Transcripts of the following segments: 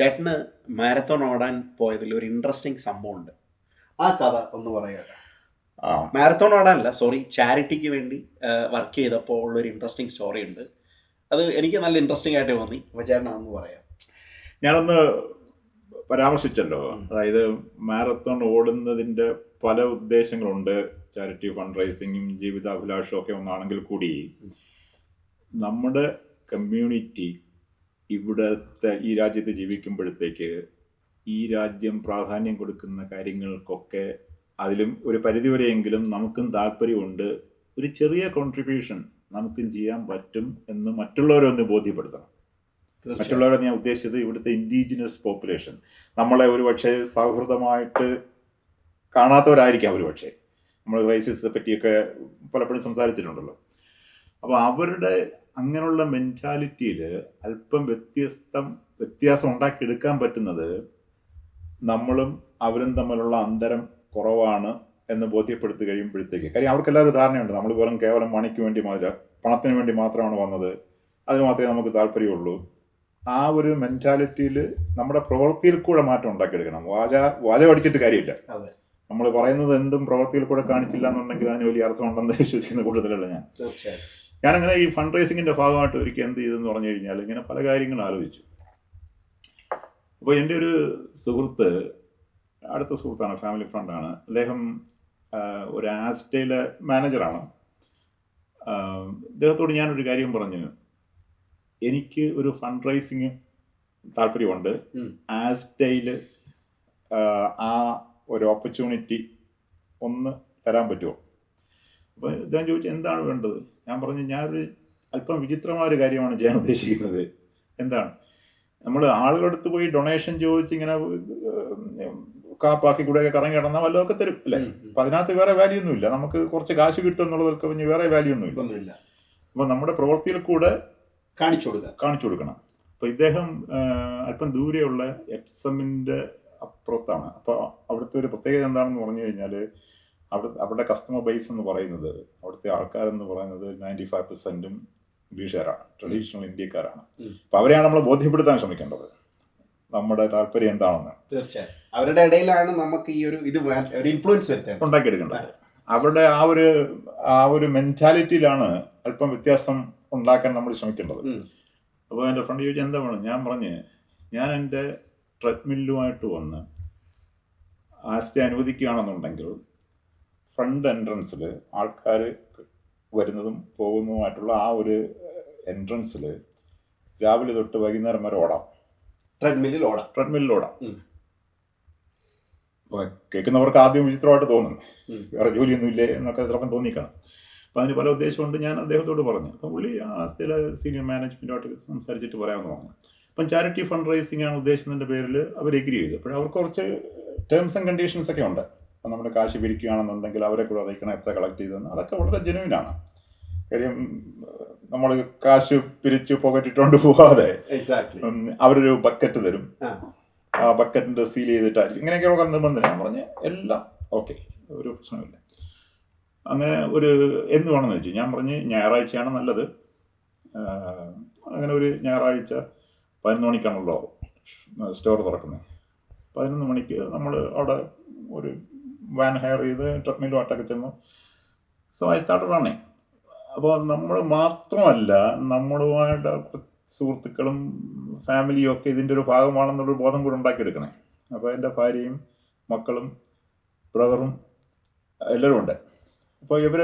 ചേട്ടന് മാരത്തോൺ ഓടാൻ പോയതിൽ ഒരു ഇൻട്രസ്റ്റിംഗ് സംഭവമുണ്ട്. ആ കഥ ഒന്ന് പറയാം ആ മാരത്തോൺ ഓടാനല്ല സോറി ചാരിറ്റിക്ക് വേണ്ടി വർക്ക് ചെയ്തപ്പോൾ ഉള്ളൊരു ഇൻട്രസ്റ്റിംഗ് സ്റ്റോറി ഉണ്ട്. അത് എനിക്ക് നല്ല ഇൻട്രസ്റ്റിംഗ് ആയിട്ട് തോന്നി. അപ്പോൾ ചേട്ടൻ അതൊന്ന് പറയാം. ഞാനൊന്ന് പരാമർശിച്ചല്ലോ. അതായത് മാരത്തോൺ ഓടുന്നതിന്റെ പല ഉദ്ദേശങ്ങളുണ്ട്. ചാരിറ്റി ഫണ്ട് റൈസിങ്ങും ജീവിതാഭിലാഷവും ഒക്കെ ഒന്നാണെങ്കിൽ കൂടി നമ്മുടെ കമ്മ്യൂണിറ്റി ഇവിടുത്തെ ഈ രാജ്യത്ത് ജീവിക്കുമ്പോഴത്തേക്ക് ഈ രാജ്യം പ്രാധാന്യം കൊടുക്കുന്ന കാര്യങ്ങൾക്കൊക്കെ അതിലും ഒരു പരിധിവരെയെങ്കിലും നമുക്കും താല്പര്യമുണ്ട്. ഒരു ചെറിയ കോൺട്രിബ്യൂഷൻ നമുക്കും ചെയ്യാൻ പറ്റും എന്ന് മറ്റുള്ളവരെ ഒന്ന് ബോധ്യപ്പെടുത്തണം. മറ്റുള്ളവരെ ഞാൻ ഉദ്ദേശിച്ചത് ഇവിടുത്തെ ഇൻഡിജിനസ് പോപ്പുലേഷൻ നമ്മളെ ഒരു പക്ഷേ സൗഹൃദമായിട്ട് കാണാത്തവരായിരിക്കാം ഒരു പക്ഷേ നമ്മൾ റൈസിസത്തെ പറ്റിയൊക്കെ പലപ്പോഴും സംസാരിച്ചിട്ടുണ്ടല്ലോ. അപ്പോൾ അവരുടെ അങ്ങനെയുള്ള മെന്റാലിറ്റിയിൽ അല്പം വ്യത്യസ്തം വ്യത്യാസം ഉണ്ടാക്കിയെടുക്കാൻ പറ്റുന്നത് നമ്മളും അവരും തമ്മിലുള്ള അന്തരം കുറവാണ് എന്ന് ബോധ്യപ്പെടുത്തി കഴിയുമ്പോഴത്തേക്ക് കാര്യം അവർക്കെല്ലാവരും ധാരണയുണ്ട്. നമ്മൾ പോലും കേവലം മണിക്ക് വേണ്ടി മാത്രം പണത്തിന് വേണ്ടി മാത്രമാണ് വന്നത്. അതിന് മാത്രമേ നമുക്ക് താല്പര്യമുള്ളൂ. ആ ഒരു മെന്റാലിറ്റിയിൽ നമ്മുടെ പ്രവൃത്തിയിൽ കൂടെ മാറ്റം ഉണ്ടാക്കിയെടുക്കണം. വാച വാച പഠിച്ചിട്ട് കാര്യമില്ല. അതെ. നമ്മൾ പറയുന്നത് എന്തും പ്രവൃത്തിയിൽ കൂടെ കാണിച്ചില്ല എന്നുണ്ടെങ്കിൽ അതിന് വലിയ അർത്ഥമുണ്ടെന്ന് വിശ്വസിക്കുന്ന കൂട്ടത്തിലല്ല ഞാൻ. തീർച്ചയായും. ഞാനങ്ങനെ ഈ ഫണ്ട് റേസിങ്ങിന്റെ ഭാഗമായിട്ട് ഒരിക്കൽ എന്ത് ചെയ്തെന്ന് പറഞ്ഞു കഴിഞ്ഞാൽ ഇങ്ങനെ പല കാര്യങ്ങളും ആലോചിച്ചു. അപ്പോൾ എന്റെ ഒരു സുഹൃത്ത് അടുത്ത സുഹൃത്താണ് ഫാമിലി ഫ്രണ്ടാണ് അദ്ദേഹം ഒരു ആസ്റ്റയിലെ മാനേജറാണ് അദ്ദേഹത്തോട് ഞാനൊരു കാര്യം പറഞ്ഞു. എനിക്ക് ഒരു ഫണ്ട് റൈസിങ് താല്പര്യമുണ്ട്. ആസ്റ്റയിൽ ആ ഒരു ഓപ്പർച്യൂണിറ്റി ഒന്ന് തരാൻ പറ്റുമോ? അപ്പോൾ ഇദ്ദേഹം ചോദിച്ചു എന്താണ് വേണ്ടത്? ഞാൻ പറഞ്ഞു ഞാനൊരു അല്പം വിചിത്രമായ ഒരു കാര്യമാണ് ചെയ്യാൻ ഉദ്ദേശിക്കുന്നത്. എന്താണ്? നമ്മൾ ആളുകളടുത്ത് പോയി ഡൊണേഷൻ ചോദിച്ച് ഇങ്ങനെ കാപ്പാക്കി കൂടെയൊക്കെ കറങ്ങി കിടന്നാൽ വല്ലതൊക്കെ തരും അല്ലേ. അപ്പം അതിനകത്ത് വേറെ വാല്യൂ ഒന്നുമില്ല. നമുക്ക് കുറച്ച് കാശ് കിട്ടും എന്നുള്ളതൊക്കെ പിന്നെ വേറെ വാല്യൂ ഒന്നുമില്ല. ഒന്നുമില്ല. അപ്പോൾ നമ്മുടെ പ്രവൃത്തിയിൽ കൂടെ കാണിച്ചു കൊടുക്കുക. കാണിച്ചു കൊടുക്കണം. അപ്പം ഇദ്ദേഹം അല്പം ദൂരെയുള്ള എപ്സമിന്റെ അപ്പുറത്താണ്. അപ്പോൾ അവിടുത്തെ ഒരു പ്രത്യേകത എന്താണെന്ന് പറഞ്ഞു കഴിഞ്ഞാൽ അവിടെ അവരുടെ കസ്റ്റമർ ബേസ് എന്ന് പറയുന്നത് അവിടുത്തെ ആൾക്കാരെന്ന് പറയുന്നത് നയന്റി ഫൈവ് പെർസെന്റും ഇംഗ്ലീഷുകാരാണ് ട്രഡീഷണൽ ഇന്ത്യക്കാരാണ്. അപ്പം അവരെയാണ് നമ്മൾ ബോധ്യപ്പെടുത്താൻ ശ്രമിക്കേണ്ടത്. നമ്മുടെ താല്പര്യം എന്താണെന്ന്. തീർച്ചയായും. അവരുടെ ഇടയിലാണ് നമുക്ക് ഈ ഒരു ഇത് ഒരു ഇൻഫ്ലുവൻസ് വരുത്തേണ്ടത്. ഉണ്ടാക്കിയെടുക്കേണ്ടത്. അവരുടെ ആ ഒരു ആ ഒരു മെന്റാലിറ്റിയിലാണ് അല്പം വ്യത്യാസം ഉണ്ടാക്കാൻ നമ്മൾ ശ്രമിക്കേണ്ടത്. അപ്പോൾ എന്റെ ഫ്രണ്ട് ചോദിച്ചാൽ എന്താ വേണം ഞാൻ പറഞ്ഞ് ഞാൻ എന്റെ ട്രെഡ്മില്ലുമായിട്ട് വന്ന് ആസ്റ്റി അനുവദിക്കുകയാണെന്നുണ്ടെങ്കിൽ ഫ്രണ്ട് എൻട്രൻസിൽ ആൾക്കാർ വരുന്നതും പോകുന്നതുമായിട്ടുള്ള ആ ഒരു എൻട്രൻസിൽ രാവിലെ തൊട്ട് വൈകുന്നേരം വരെ ഓടാം. ട്രെഡ്മില്ലിൽ ഓടാം. ട്രെഡ്മില്ലിൽ ഓടാം. അപ്പോൾ കേൾക്കുന്നവർക്ക് ആദ്യം വിചിത്രമായിട്ട് തോന്നും. വേറെ ജോലിയൊന്നുമില്ലേ എന്നൊക്കെ ചിലപ്പം തോന്നിക്കണം അപ്പം അതിന് പല ഉദ്ദേശമുണ്ട് ഞാൻ അദ്ദേഹത്തോട് പറഞ്ഞു അപ്പം പുള്ളി ആ ചില സീനിയർ മാനേജ്മെന്റുമായിട്ട് സംസാരിച്ചിട്ട് പറയാമെന്ന് പറഞ്ഞു അപ്പം ചാരിറ്റി ഫണ്ട് റൈസിംഗ് ആണ് ഉദ്ദേശിച്ചതിന്റെ പേരിൽ അവർ എഗ്രി ചെയ്തു. അപ്പോൾ അവർക്ക് കുറച്ച് ടേംസ് ആൻഡ് കണ്ടീഷൻസ് ഒക്കെ ഉണ്ട്. നമ്മുടെ കാശ് പിരിക്കുകയാണെന്നുണ്ടെങ്കിൽ അവരെ കൂടെ അറിയിക്കണം എത്ര കളക്ട് ചെയ്തെന്ന് അതൊക്കെ വളരെ ജെനുവിനാണ് കാര്യം നമ്മൾ കാശ് പിരിച്ചു പോകറ്റിട്ടുകൊണ്ട് എക്സാക്ട്ലി ഉം, അവരൊരു ബക്കറ്റ് തരും. ആ. ബക്കറ്റിന്റെ ബക്കറ്റിന്റെ സീൽ ചെയ്തിട്ടായിരിക്കും. ഇങ്ങനെയൊക്കെയുള്ള നിർബന്ധം ഞാൻ പറഞ്ഞ് എല്ലാം ഓക്കെ ഒരു പ്രശ്നമില്ല അങ്ങനെ ഒരു എന്ത് വേണമെന്ന് വെച്ചു ഞാൻ പറഞ്ഞ് ഞായറാഴ്ചയാണ് നല്ലത്. അങ്ങനെ ഒരു ഞായറാഴ്ച പതിനൊന്ന് മണിക്കാണല്ലോ സ്റ്റോർ തുറക്കുന്നത് പതിനൊന്ന് മണിക്ക് നമ്മൾ അവിടെ ഒരു വാൻ ഹയർ ചെയ്ത് ട്രെഡ്മില്ലുമായിട്ടൊക്കെ ചെന്നു. സോ ഐ സ്റ്റാർട്ട് റണ്ണിങ് അപ്പോൾ നമ്മൾ മാത്രമല്ല നമ്മളുമായിട്ട് സുഹൃത്തുക്കളും ഫാമിലിയും ഒക്കെ ഇതിന്റെ ഒരു ഭാഗമാണെന്നുള്ളൊരു ബോധം കൂടെ ഉണ്ടാക്കിയെടുക്കണേ. അപ്പോൾ എന്റെ ഭാര്യയും മക്കളും ബ്രദറും എല്ലാവരും ഉണ്ട്. അപ്പോൾ ഇവർ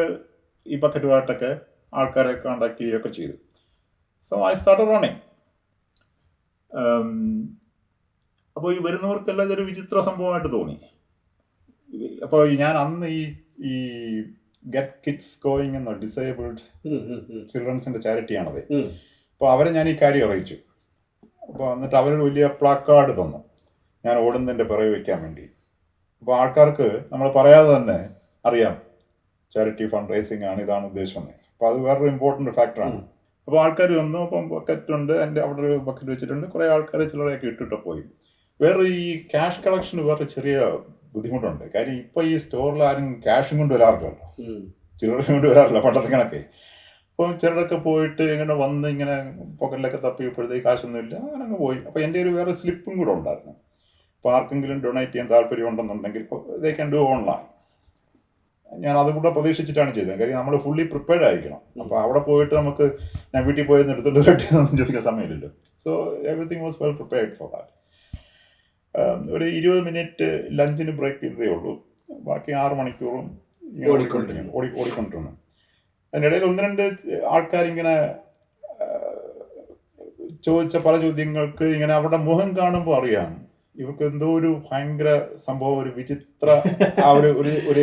ഈ ബക്കറ്റുമായിട്ടൊക്കെ ആൾക്കാരെ കോണ്ടാക്ട് ചെയ്യുകയൊക്കെ ചെയ്തു. സോ ഐ സ്റ്റാർട്ട് റണ്ണിങ് അപ്പോൾ ഈ വരുന്നവർക്കെല്ലാം ഇതൊരു വിചിത്ര സംഭവമായിട്ട് തോന്നി. അപ്പോൾ ഞാൻ അന്ന് ഈ ഈ ഗെറ്റ് കിഡ്സ് ഗോയിങ് എന്ന ഡിസേബിൾഡ് ചിൽഡ്രൻസിന്റെ ചാരിറ്റിയാണത്. അപ്പോൾ അവരെ ഞാൻ ഈ കാര്യം അറിയിച്ചു. അപ്പോൾ എന്നിട്ട് അവർ വലിയ പ്ലാക്കാർഡ് തന്നു. ഞാൻ ഓടുന്നതിന്റെ പിറകെ വയ്ക്കാൻ വേണ്ടി. അപ്പോൾ ആൾക്കാർക്ക് നമ്മൾ പറയാതെ തന്നെ അറിയാം. ചാരിറ്റി ഫണ്ട് റൈസിംഗ് ആണ് ഇതാണ് ഉദ്ദേശം അപ്പോൾ അത് വേറൊരു ഇമ്പോർട്ടന്റ് ഫാക്ടറാണ് അപ്പോൾ ആൾക്കാർ വന്നു അപ്പം ബക്കറ്റ് ഉണ്ട് എന്റെ അവിടെ ഒരു ബക്കറ്റ് വെച്ചിട്ടുണ്ട്. കുറേ ആൾക്കാർ ചിലരെയൊക്കെ ഇട്ടിട്ട് പോയി. വേറെ ഈ ക്യാഷ് കളക്ഷൻ വേറെ ചെറിയ ബുദ്ധിമുട്ടുണ്ട്. കാര്യം ഇപ്പോൾ ഈ സ്റ്റോറിൽ ആരും ക്യാഷും കൊണ്ട് വരാറില്ലല്ലോ. ചില്ലറ കൊണ്ട് വരാറില്ല പണ്ടത്തെ കണക്കെ അപ്പോൾ ചിലരൊക്കെ പോയിട്ട് ഇങ്ങനെ വന്ന് ഇങ്ങനെ പോക്കറ്റിലൊക്കെ തപ്പിയപ്പോഴത്തേക്ക് കാശൊന്നുമില്ല അങ്ങനെ അങ്ങ് പോയി. അപ്പോൾ എന്റെ ഒരു വേറെ സ്ലിപ്പും കൂടെ ഉണ്ടായിരുന്നു. അപ്പോൾ ആർക്കെങ്കിലും ഡൊണേറ്റ് ചെയ്യാൻ താല്പര്യം ഉണ്ടെന്നുണ്ടെങ്കിൽ ദേ ക്യാൻ ഡു ഓൺലൈൻ ഞാൻ അതും കൂടെ പ്രതീക്ഷിച്ചിട്ടാണ് ചെയ്തത്. കാര്യം നമ്മൾ ഫുള്ളി പ്രിപ്പയർഡ് ആയിരിക്കണം. അപ്പോൾ അവിടെ പോയിട്ട് നമുക്ക് ഞാൻ വീട്ടിൽ പോയി കെട്ടിയെന്നൊന്നും ചോദിക്കാൻ സമയമില്ലല്ലോ. So everything was well prepared for that ഒരു ഇരുപത് മിനിറ്റ് ലഞ്ചിന് ബ്രേക്ക് ചെയ്തതേ ഉള്ളൂ. ബാക്കി ആറ് മണിക്കൂറും ഓടിക്കൊണ്ടിരുന്നു. ഓടി ഓടിക്കൊണ്ടിരുന്നു. അതിനിടയിൽ ഒന്ന് രണ്ട് ആൾക്കാരിങ്ങനെ ചോദിച്ച പല ചോദ്യങ്ങൾക്ക് ഇങ്ങനെ അവരുടെ മുഖം കാണുമ്പോൾ അറിയാം. ഇവർക്ക് എന്തോ ഒരു ഭയങ്കര സംഭവം ഒരു വിചിത്ര ആ ഒരു ഒരു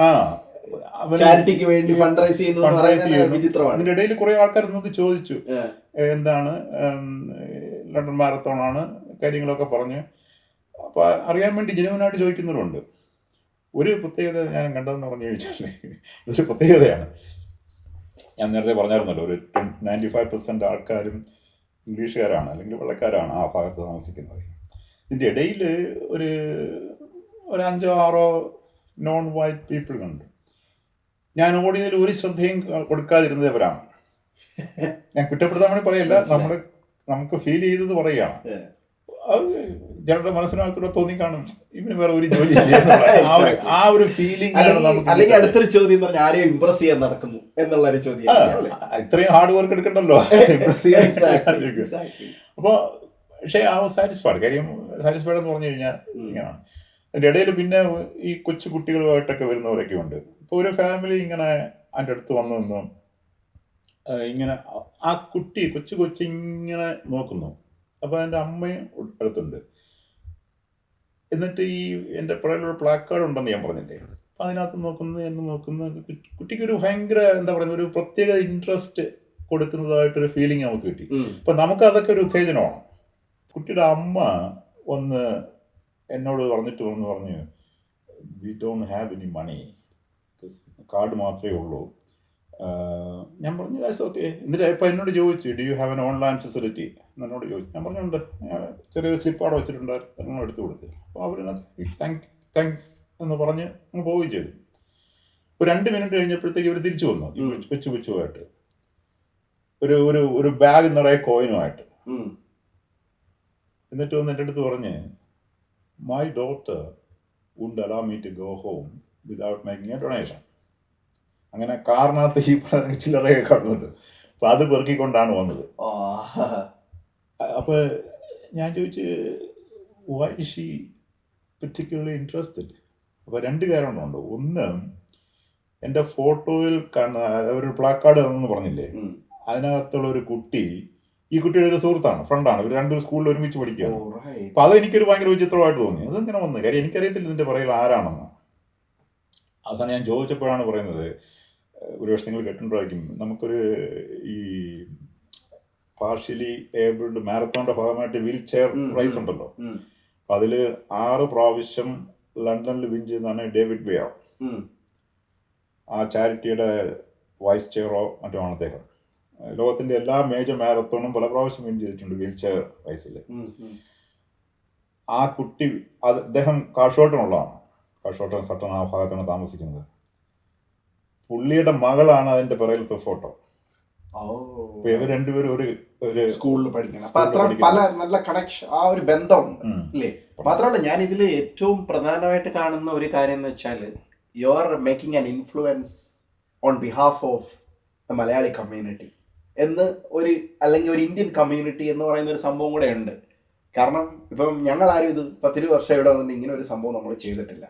ആ. ചാരിറ്റിക്ക് വേണ്ടി ഫണ്ട് റൈസ് ചെയ്യുന്നു വിചിത്രമാണ്. അതിന്റെ ഇടയിൽ കുറെ ആൾക്കാർ ഇന്നത് ചോദിച്ചു. എന്താണ് ലണ്ടൻ മാരത്തോൺ ആണ് കാര്യങ്ങളൊക്കെ പറഞ്ഞ് അപ്പോൾ അറിയാൻ വേണ്ടി ജനുവനായിട്ട് ചോദിക്കുന്നവരുണ്ട്. ഒരു പ്രത്യേകത ഞാൻ കണ്ടതെന്ന് പറഞ്ഞു കഴിഞ്ഞാൽ ഇതൊരു പ്രത്യേകതയാണ്. ഞാൻ നേരത്തെ പറഞ്ഞായിരുന്നല്ലോ ഒരു നയന്റി ഫൈവ് പെർസെന്റ് ആൾക്കാരും ഇംഗ്ലീഷുകാരാണ് അല്ലെങ്കിൽ വെള്ളക്കാരാണ് ആ ഭാഗത്ത് താമസിക്കുന്നത്. ഇതിന്റെ ഇടയിൽ ഒരു ഒരു അഞ്ചോ ആറോ നോൺ വൈറ്റ് പീപ്പിൾ കണ്ടു. ഞാൻ ഓടിയതിൽ ഒരു ശ്രദ്ധയും കൊടുക്കാതിരുന്നത് അവരാണ് ഞാൻ കുറ്റപ്പെടുത്താൻ വേണ്ടി പറയല്ല നമ്മൾ നമുക്ക് ഫീൽ ചെയ്തത് പറയുകയാണ്. മനസ്സിനകത്തൂടെ തോന്നി കാണും ഇവന് വേറെ ഒരു ജോലി ആ ഒരു- ഫീലിംഗ് അല്ലെങ്കിൽ. അടുത്തൊരു ചോദ്യം എന്ന് പറഞ്ഞാൽ ആരെയും ഇംപ്രസ് ചെയ്യാൻ നടക്കുന്നു എന്നുള്ള ഒരു ചോദ്യം ഇത്രയും ഹാർഡ് വർക്ക് എടുക്കണ്ടല്ലോ. അപ്പോൾ പക്ഷേ ആ സാറ്റിസ്ഫൈഡ് കാര്യം സാറ്റിസ്ഫൈഡ് എന്ന് പറഞ്ഞു കഴിഞ്ഞാൽ ഇങ്ങനെയാണ് അതിന്റെ ഇടയിൽ പിന്നെ ഈ കൊച്ചു കുട്ടികളുമായിട്ടൊക്കെ വരുന്നവരൊക്കെ ഉണ്ട്. ഇപ്പോൾ ഒരു ഫാമിലി ഇങ്ങനെ എന്റെ അടുത്ത് വന്നു നിന്നും ഇങ്ങനെ ആ- ആ കുട്ടി കൊച്ചു കൊച്ചു ഇങ്ങനെ നോക്കുന്നു. അപ്പോൾ എന്റെ അമ്മയും അടുത്തുണ്ട്. എന്നിട്ട് ഈ എന്റെ പുറകിലൊരു പ്ലാക്കാർഡ് ഉണ്ടെന്ന് ഞാൻ പറഞ്ഞില്ലേ? അപ്പം അതിനകത്ത് നോക്കുന്ന എന്നെ നോക്കുന്ന കുട്ടിക്ക് ഒരു ഭയങ്കര എന്താ പറയുക ഒരു പ്രത്യേക ഇൻട്രസ്റ്റ് കൊടുക്കുന്നതായിട്ടൊരു ഫീലിംഗ് നമുക്ക് കിട്ടി. അപ്പൊ നമുക്ക് അതൊക്കെ ഒരു ഉത്തേജനമാണ്. കുട്ടിയുടെ അമ്മ ഒന്ന് എന്നോട് പറഞ്ഞിട്ട് വന്ന് പറഞ്ഞു we don't have any money card മാത്രമേ ഉള്ളൂ. ഞാൻ പറഞ്ഞു ഓക്കെ എന്നിട്ട് ഇപ്പം എന്നോട് ചോദിച്ചു do you have an online facility എന്നോട് ചോദിച്ചു ഞാൻ പറഞ്ഞുണ്ട് ചെറിയൊരു സ്ലിപ്പ് അവിടെ വെച്ചിട്ടുണ്ട് നിങ്ങൾ എടുത്തു കൊടുത്തു. അപ്പോൾ അവരതിനകത്ത് താങ്ക് താങ്ക്സ് എന്ന് പറഞ്ഞ് അങ്ങ് പോവുകയും ചെയ്തു. ഒരു രണ്ട് മിനിറ്റ് കഴിഞ്ഞപ്പോഴത്തേക്ക് ഇവർ തിരിച്ചു വന്നു കൊച്ചു കൊച്ചു കൊച്ചുമായിട്ട്. ഒരു ഒരു ഒരു ബാഗ് നിറയെ കോയിനുമായിട്ട് എന്നിട്ട് വന്ന് എന്റെ അടുത്ത് പറഞ്ഞ് മൈ ഡോട്ടർ ഉണ്ട് allow me to go home without making a donation അങ്ങനെ കാറിനകത്ത് ഈ പറഞ്ഞ ചില്ലറയൊക്കെ കാണുന്നത് അപ്പം അത് പെറുക്കിക്കൊണ്ടാണ് വന്നത്. അപ്പോൾ ഞാൻ ചോദിച്ച് വൈ ഷീ പെർട്ടിക്കുലർലി ഇൻട്രസ്റ്റഡ് അപ്പോൾ രണ്ട് കാരണമുണ്ട്. ഒന്ന് എന്റെ ഫോട്ടോയിൽ കാണുന്ന ഒരു പ്ലാക്കാർഡ് തന്നെന്ന് പറഞ്ഞില്ലേ? അതിനകത്തുള്ള ഒരു കുട്ടി ഈ കുട്ടിയുടെ ഒരു സുഹൃത്താണ് ഫ്രണ്ടാണ് ഇവർ രണ്ടും സ്കൂളിൽ ഒരുമിച്ച് പഠിക്കുകയാണ്. അപ്പൊ അത് എനിക്കൊരു ഭയങ്കര വിചിത്രമായിട്ട് തോന്നി. അതെങ്ങനെ വന്നു? കാര്യം എനിക്കറിയത്തില്ല ഇതിന്റെ പുറകിൽ ആരാണെന്ന്. അവസാനം ഞാൻ ചോദിച്ചപ്പോഴാണ് പറയുന്നത് ഒരു വർഷം നിങ്ങൾ കെട്ടുണ്ടായിരിക്കും നമുക്കൊരു ഈ പാർഷ്യലി ഏബിൾഡ് മാരത്തോണിന്റെ ഭാഗമായിട്ട് വീൽ ചെയർ. റൈസ് ഉണ്ടല്ലോ. അപ്പൊ അതിൽ ആറ് പ്രാവശ്യം ലണ്ടനിൽ വിൻ ചെയ്യുന്നതാണ് ഡേവിഡ് ബിയോ. ആ ചാരിറ്റിയുടെ വൈസ് ചെയറോ മറ്റോ ആണ് അദ്ദേഹം. ലോകത്തിന്റെ എല്ലാ മേജർ മാരത്തോണും പല പ്രാവശ്യം വിൻ ചെയ്തിട്ടുണ്ട് വീൽ ചെയർ റൈസിൽ ആ കുട്ടി അത് അദ്ദേഹം കാഷോട്ടനുള്ളതാണ് കാഷോട്ടൻ സട്ടൻ ആ ഭാഗത്താണ് താമസിക്കുന്നത്. പുള്ളിയുടെ മകളാണ് അതിന്റെ പിറകിലത്തെ ഫോട്ടോ. അപ്പൊ ഇവർ രണ്ടുപേരും ഒരു ഒരു സ്കൂളിൽ പഠിക്കണം. അപ്പൊ അത്ര പല നല്ല കണക്ഷൻ ആ ഒരു ബന്ധമുണ്ട് മാത്രമല്ല ഞാൻ ഇതിൽ ഏറ്റവും പ്രധാനമായിട്ട് കാണുന്ന ഒരു കാര്യം എന്ന് വെച്ചാൽ you are making an influence on behalf of the Malayali community എന്ന് ഒരു അല്ലെങ്കിൽ ഒരു ഇന്ത്യൻ കമ്മ്യൂണിറ്റി എന്ന് പറയുന്ന ഒരു സംഭവം കൂടെ ഉണ്ട്. കാരണം ഇപ്പം ഞങ്ങൾ ആരും ഇത് പത്തിരു വർഷം ഇവിടെ വന്നിട്ട് ഇങ്ങനെ ഒരു സംഭവം നമ്മൾ ചെയ്തിട്ടില്ല.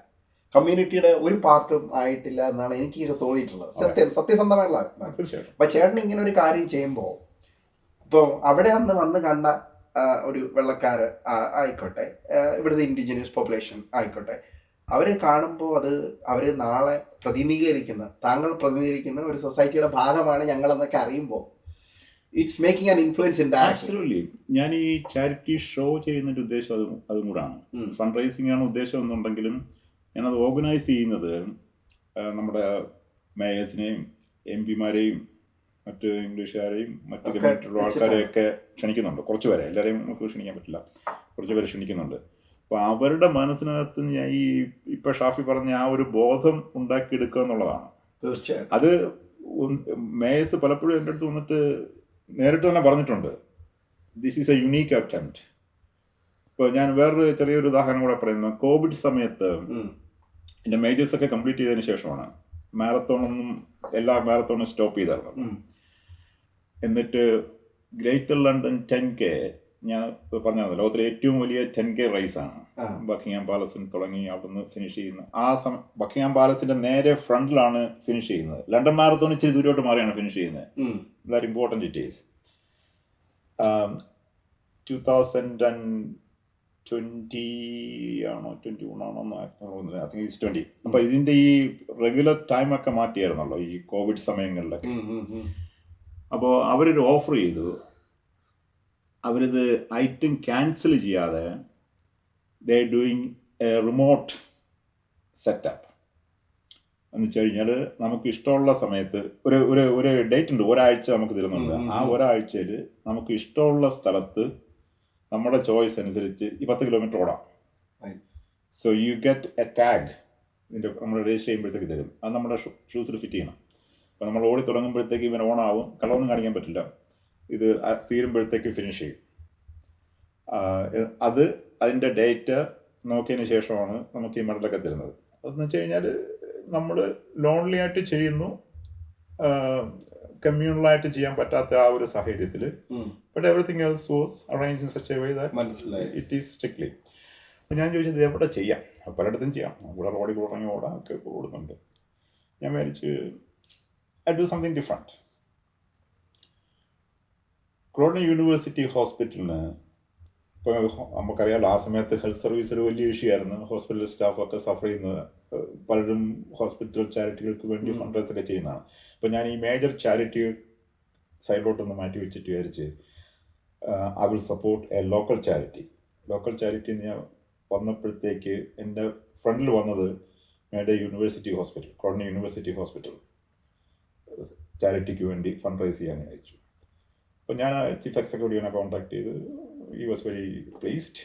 കമ്മ്യൂണിറ്റിയുടെ ഒരു പാർട്ടും ആയിട്ടില്ല എന്നാണ് എനിക്ക് തോന്നിയിട്ടുള്ളത്. സത്യം സത്യസന്ധമായിട്ടുള്ള. അപ്പൊ ചേട്ടൻ ഇങ്ങനെ ഒരു കാര്യം ചെയ്യുമ്പോൾ ഇപ്പോൾ അവിടെ അന്ന് വന്ന് കണ്ട ഒരു വെള്ളക്കാര് ആയിക്കോട്ടെ ഇവിടുത്തെ ഇൻഡിജിനിയസ് പോപ്പുലേഷൻ ആയിക്കോട്ടെ അവരെ കാണുമ്പോൾ അത് അവർ നാളെ പ്രതിനിധീകരിക്കുന്ന താങ്കൾ പ്രതിനിധീകരിക്കുന്ന ഒരു സൊസൈറ്റിയുടെ ഭാഗമാണ് ഞങ്ങൾ എന്നൊക്കെ അറിയുമ്പോൾ it's making an influence in absolutely ഞാൻ ഈ ചാരിറ്റി ഷോ ചെയ്യുന്നതിന്റെ ഉദ്ദേശം അതും അതും കൂടാണ്. ഫണ്ട് റൈസിംഗ് ആണ് ഉദ്ദേശം എന്നുണ്ടെങ്കിലും ഞാനത് ഓർഗനൈസ് ചെയ്യുന്നത് നമ്മുടെ മേയേഴ്സിനെയും എം പിമാരെയും മറ്റ് ഇംഗ്ലീഷുകാരെയും മറ്റ് മറ്റുള്ള ആൾക്കാരെയൊക്കെ ക്ഷണിക്കുന്നുണ്ട്. കുറച്ച് പേരെ. എല്ലാവരെയും നമുക്ക് ക്ഷണിക്കാൻ പറ്റില്ല. കുറച്ച് പേരെ ക്ഷണിക്കുന്നുണ്ട്. അപ്പോൾ അവരുടെ മനസ്സിനകത്ത് ഞാൻ ഈ ഇപ്പം ഷാഫി പറഞ്ഞ ആ ഒരു ബോധം ഉണ്ടാക്കിയെടുക്കുക എന്നുള്ളതാണ്. തീർച്ചയായും അത് മേയേഴ്സ് പലപ്പോഴും എന്റെ അടുത്ത് വന്നിട്ട് നേരിട്ട് തന്നെ പറഞ്ഞിട്ടുണ്ട്. This is a unique attempt ഇപ്പോൾ ഞാൻ വേറൊരു ചെറിയൊരു ഉദാഹരണം കൂടെ പറയുന്നു. കോവിഡ് സമയത്ത് എന്റെ എന്റെ മേജേഴ്സ് ഒക്കെ കംപ്ലീറ്റ് ചെയ്തതിന് ശേഷമാണ് മാരത്തോണൊന്നും എല്ലാ മാരത്തോണും സ്റ്റോപ്പ് ചെയ്തായിരുന്നു. എന്നിട്ട് ഗ്രേറ്റർ ലണ്ടൻ ടെൻ കെ ഞാൻ പറഞ്ഞത് ലോകത്തിലെ ഏറ്റവും വലിയ ടെൻ കെ റൈസാണ്. ബക്കിംഗ്ഹാം പാലസിൽ തുടങ്ങി അവിടുന്ന് ഫിനിഷ് ചെയ്യുന്ന ആ സമയം ബക്കിംഗ്ഹാം പാലസിന്റെ നേരെ ഫ്രണ്ടിലാണ് ഫിനിഷ് ചെയ്യുന്നത്. ലണ്ടൻ മാരത്തോൺ ഇച്ചിരി ദൂരോട്ട് മാറിയാണ് ഫിനിഷ് ചെയ്യുന്നത്. That important it is two thousand and twenty ആണോ? ട്വന്റി വൺ ആണോ ഐ തിങ്ക് ഇറ്റ്സ് ട്വന്റി അപ്പോൾ ഇതിന്റെ ഈ റെഗുലർ ടൈമൊക്കെ മാറ്റിയായിരുന്നല്ലോ ഈ കോവിഡ് സമയങ്ങളിലൊക്കെ. അപ്പോൾ അവരൊരു ഓഫർ ചെയ്തു. അവരിത് ഐറ്റം ക്യാൻസൽ ചെയ്യാതെ they doing a remote setup എന്ന് വെച്ച് കഴിഞ്ഞാൽ നമുക്ക് ഇഷ്ടമുള്ള സമയത്ത് ഒരു ഒരു ഒരു ഡേറ്റ് ഉണ്ട്. ഒരാഴ്ച നമുക്ക് തരുന്നുണ്ട്. ആ ഒരാഴ്ചയിൽ നമുക്ക് ഇഷ്ടമുള്ള സ്ഥലത്ത് നമ്മുടെ ചോയ്സ് അനുസരിച്ച് ഈ പത്ത് kilometre ഓടാം. So you get a tag ഇതിന്റെ നമ്മൾ രജിസ്റ്റർ ചെയ്യുമ്പോഴത്തേക്ക് തരും. അത് നമ്മുടെ ഷൂസിൽ ഫിറ്റ് ചെയ്യണം. അപ്പോൾ നമ്മൾ ഓടി തുടങ്ങുമ്പോഴത്തേക്ക് ഇവൻ ഓണാവും കളറൊന്നും കാണിക്കാൻ പറ്റില്ല. ഇത് തീരുമ്പോഴത്തേക്ക് ഫിനിഷ് ചെയ്യും. അത് അതിന്റെ ഡേറ്റ് നോക്കിയതിന് ശേഷമാണ് നമുക്ക് ഈ മെഡലൊക്കെ തരുന്നത്. അതെന്ന് വെച്ച് കഴിഞ്ഞാൽ നമ്മൾ ലോൺലി ആയിട്ട് ചെയ്യുന്നു. കമ്മ്യൂണലായിട്ട് ചെയ്യാൻ പറ്റാത്ത ആ ഒരു സാഹചര്യത്തിൽ but everything else was arrange in such a way that മനസ്സിലായി. ഇറ്റ് ഈസ് സ്ട്രിക്ട്ലി അപ്പം ഞാൻ ചോദിച്ചത് എവിടെ ചെയ്യാം? പലയിടത്തും ചെയ്യാം. ഇവിടെ റോഡിൽ കൂടെ ഇറങ്ങി ഓടാൻ ഒക്കെ ഓടുന്നുണ്ട്. ഞാൻ വിചാരിച്ച് I do something different Croydon university ഹോസ്പിറ്റലിന് ഇപ്പോൾ നമുക്കറിയാലോ ആ സമയത്ത് ഹെൽത്ത് സർവീസ് ഒരു വലിയ ഇഷ്യൂ ആയിരുന്നു. ഹോസ്പിറ്റൽ സ്റ്റാഫൊക്കെ സഫർ ചെയ്യുന്നത്. പലരും ഹോസ്പിറ്റൽ ചാരിറ്റികൾക്ക് വേണ്ടി ഫണ്ട് റൈസ് ഒക്കെ ചെയ്യുന്നതാണ്. അപ്പോൾ ഞാൻ ഈ മേജർ ചാരിറ്റി സൈഡിലോട്ടൊന്ന് മാറ്റി വെച്ചിട്ട് വിചാരിച്ച് I will support a local charity local charity ഞാൻ വന്നപ്പോഴത്തേക്ക് എന്റെ ഫ്രണ്ടിൽ വന്നത് മേഡ യൂണിവേഴ്സിറ്റി ഹോസ്പിറ്റൽ കോടതി യൂണിവേഴ്സിറ്റി ഹോസ്പിറ്റൽ ചാരിറ്റിക്ക് വേണ്ടി ഫണ്ട് റൈസ് ചെയ്യാൻ അയച്ചു അപ്പോൾ ഞാൻ ചീഫ് എക്സിക്യൂട്ടീവിനെ കോൺടാക്ട് ചെയ്ത് ഈ വാസ് വെരി പ്ലീസ്ഡ്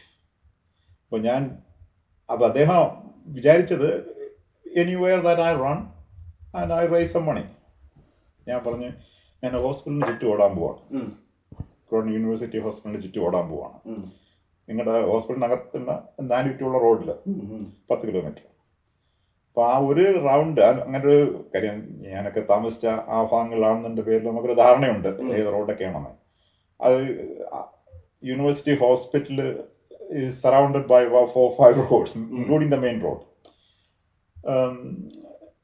അപ്പോൾ ഞാൻ അപ്പോൾ അദ്ദേഹം വിചാരിച്ചത് anywhere that I run and I raise some money ഞാൻ പറഞ്ഞു ഞാൻ ഹോസ്പിറ്റലിന് ചുറ്റും ഓടാൻ പോവാണ്. ക്രോൺ യൂണിവേഴ്സിറ്റി ഹോസ്പിറ്റലിന് ചുറ്റും ഓടാൻ പോവാണ്. നിങ്ങളുടെ ഹോസ്പിറ്റലിനകത്തുള്ള നാല് ചുറ്റുമുള്ള റോഡിൽ. പത്ത് കിലോമീറ്റർ അപ്പോൾ ആ ഒരു റൗണ്ട് അങ്ങനെ ഒരു കാര്യം ഞാനൊക്കെ താമസിച്ച ആ ഭാഗങ്ങളിലാണെന്നുണ്ട് പേരിൽ നമുക്കൊരു ധാരണയുണ്ട് ഏത് റോഡൊക്കെയാണെന്ന്. അത് university hospital is surrounded by four five roads including the main road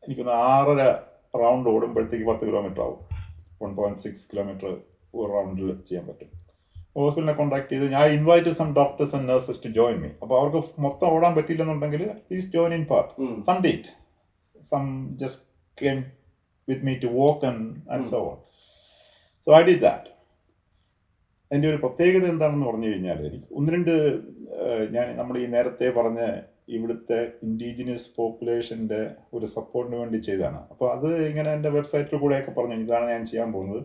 എനിക്കൊന്ന് ആറര റൗണ്ട് ഓടുമ്പോഴത്തേക്ക് പത്ത് കിലോമീറ്റർ ആവും. വൺ പോയിന്റ് സിക്സ് കിലോമീറ്റർ ഒരു റൗണ്ടിൽ ചെയ്യാൻ പറ്റും. ഹോസ്പിറ്റലിനെ കോൺടാക്ട് ചെയ്ത് ഞാൻ invite some doctors and nurses to join me അപ്പോൾ അവർക്ക് മൊത്തം ഓടാൻ പറ്റിയില്ലെന്നുണ്ടെങ്കിൽ please join in part. Some date some just came with me to walk and and so on so I did that അതിന്റെ ഒരു പ്രത്യേകത എന്താണെന്ന് പറഞ്ഞു കഴിഞ്ഞാൽ എനിക്ക് ഒന്ന് രണ്ട് ഞാൻ നമ്മൾ ഈ നേരത്തെ പറഞ്ഞ ഇവിടുത്തെ ഇൻഡിജിനിയസ് പോപ്പുലേഷന്റെ ഒരു സപ്പോർട്ടിന് വേണ്ടി ചെയ്തതാണ്. അപ്പോൾ അത് ഇങ്ങനെ എന്റെ വെബ്സൈറ്റിൽ കൂടെയൊക്കെ പറഞ്ഞു. ഇതാണ് ഞാൻ ചെയ്യാൻ പോകുന്നത്.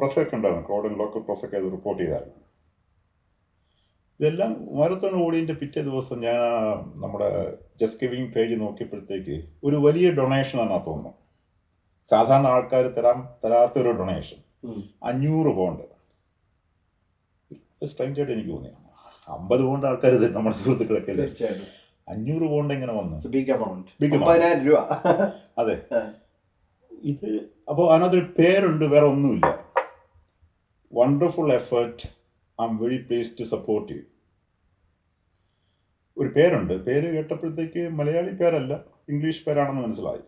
പ്രസ്സൊക്കെ ഉണ്ടായിരുന്നു. കോടൻ ലോക്കൽ പ്രസ്സൊക്കെ അത് റിപ്പോർട്ട് ചെയ്തായിരുന്നു. ഇതെല്ലാം മാരത്തോൺ ഓടിയതിന്റെ പിറ്റേ ദിവസം ഞാൻ ആ നമ്മുടെ ജസ്റ്റ് ഗിവിങ് പേജ് നോക്കിയപ്പോഴത്തേക്ക് ഒരു വലിയ ഡൊണേഷൻ ആണ് തോന്നുന്നു സാധാരണ ആൾക്കാർ തരാൻ തരാത്ത ഒരു ഡൊണേഷൻ. അഞ്ഞൂറ് പൗണ്ട് സ്ട്രെയിന്റായിട്ട് എനിക്ക് തോന്നി. അമ്പത് പൗണ്ട് ആൾക്കാർ ഇത് നമ്മുടെ സുഹൃത്തുക്കളൊക്കെ തീർച്ചയായിട്ടും. അഞ്ഞൂറ് പൗണ്ട് എങ്ങനെ വന്നു? Big amount. രൂപ. അതെ. ഇത് അപ്പോൾ അതിനകത്തൊരു പേരുണ്ട് വേറെ ഒന്നുമില്ല. Wonderful effort I'm very please to support you ഒരു പേരുണ്ട്. പേര് കേട്ടപ്പോഴത്തേക്ക് മലയാളി പേരല്ല ഇംഗ്ലീഷ് പേരാണെന്ന് മനസ്സിലായി.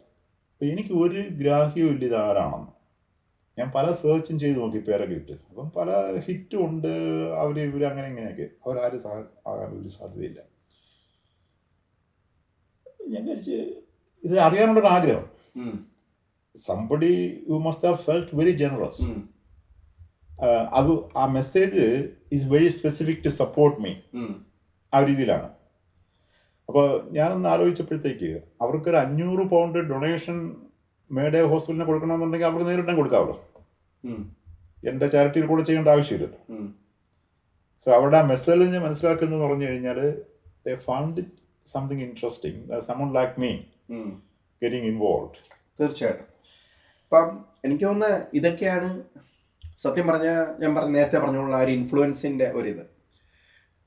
അപ്പോൾ എനിക്ക് ഒരു ഗ്രാഹ്യവും ഇല്ല ഇതാരാണെന്ന് ഞാൻ പല സെർച്ചും ചെയ്ത് നോക്കി പേരൊക്കെ ഇട്ട്. അപ്പം പല ഹിറ്റും ഉണ്ട്. അവർ ഇവർ അങ്ങനെ ഇങ്ങനെയൊക്കെ. അവരാരും സാ ആകാൻ ഒരു സാധ്യതയില്ല. ഞാൻ വിചാരിച്ച് ഇത് അറിയാനുള്ളൊരു ആഗ്രഹം somebody somebody you must have felt very generous. അത് ആ message is very specific to support me. ആ രീതിയിലാണ്. അപ്പോൾ ഞാനൊന്ന് ആലോചിച്ചപ്പോഴത്തേക്ക് അവർക്കൊരു അഞ്ഞൂറ് പൗണ്ട് ഡൊണേഷൻ മേഡേ ഹോസ്പിറ്റലിന് കൊടുക്കണമെന്നുണ്ടെങ്കിൽ അവർക്ക് നേരിട്ടും കൊടുക്കാമല്ലോ. എന്റെ ചാരിറ്റിയിൽ കൂടെ ചെയ്യേണ്ട ആവശ്യമില്ല സോ അവരുടെ ആ മെസ്സേജ് ഞാൻ മനസ്സിലാക്കുന്നത് പറഞ്ഞു കഴിഞ്ഞാൽ they found it something interesting someone like me. Getting involve തീർച്ചയായിട്ടും. അപ്പം എനിക്ക് തോന്നുന്നത് ഇതൊക്കെയാണ് സത്യം പറഞ്ഞ ഞാൻ പറഞ്ഞ നേരത്തെ പറഞ്ഞുള്ള ഒരു ഇൻഫ്ലുവൻസിന്റെ ഒരിത്.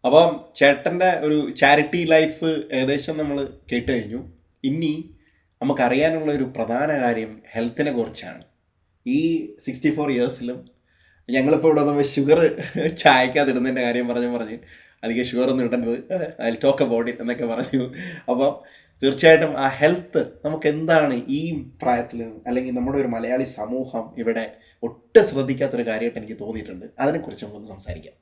അപ്പം ചേട്ടന്റെ ഒരു ചാരിറ്റി ലൈഫ് ഏകദേശം നമ്മൾ കേട്ട് കഴിഞ്ഞു. ഇനി നമുക്കറിയാനുള്ള ഒരു പ്രധാന കാര്യം ഹെൽത്തിനെ കുറിച്ചാണ്. ഈ സിക്സ്റ്റി ഫോർ ഇയേഴ്സിലും ഞങ്ങളിപ്പോൾ ഇവിടെ നമ്മൾ ഷുഗർ ചായക്കാതിടുന്നതിന്റെ കാര്യം പറഞ്ഞു പറഞ്ഞ് അധികം ഷുഗർ ഒന്നും ഇടേണ്ടത് ഐ ടോക്ക് അബൌട്ട് ഇറ്റ് എന്നൊക്കെ പറഞ്ഞു. അപ്പം തീർച്ചയായിട്ടും ആ ഹെൽത്ത് നമുക്ക് എന്താണ് ഈ പ്രായത്തിൽ അല്ലെങ്കിൽ നമ്മുടെ ഒരു മലയാളി സമൂഹം ഇവിടെ ഒട്ടും ശ്രദ്ധിക്കാത്തൊരു കാര്യമായിട്ട് എനിക്ക് തോന്നിയിട്ടുണ്ട്. അതിനെക്കുറിച്ച് നമുക്കൊന്ന് സംസാരിക്കാം.